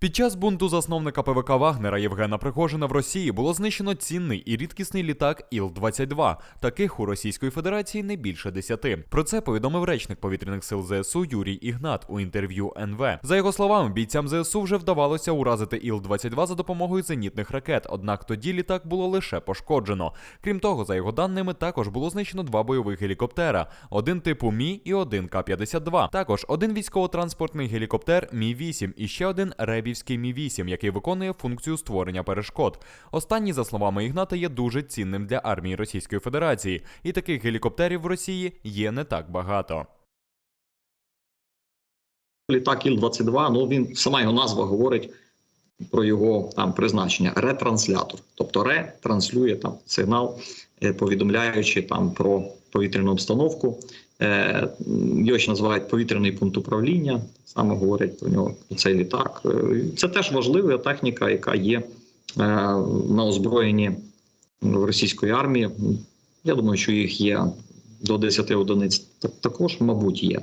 Під час бунту засновника ПВК Вагнера Євгена Пригожина в Росії було знищено цінний і рідкісний літак Іл-22. Таких у Російської Федерації не більше десяти. Про це повідомив речник повітряних сил ЗСУ Юрій Ігнат у інтерв'ю НВ. За його словами, бійцям ЗСУ вже вдавалося уразити Іл-22 за допомогою зенітних ракет. Однак тоді літак було лише пошкоджено. Крім того, за його даними, також було знищено два бойових гелікоптера: один типу Мі і один К-52. Також один військово-транспортний гелікоптер Мі 8 і ще один Ребівський Мі 8 який виконує функцію створення перешкод. Останній, за словами Ігната, є дуже цінним для армії Російської Федерації, і таких гелікоптерів в Росії є не так багато. Літак Іл-22, ну він сама його назва говорить про його там призначення ретранслятор. Тобто ретранслює там сигнал, е, повідомляючи там про повітряну обстановку. Е, Його ще називають повітряний пункт управління. Саме говорять про нього цей літак. Е, Це теж важлива техніка, яка є е, на озброєнні в російської армії. Я думаю, що їх є до 10 одиниць. Так- Також, мабуть, є.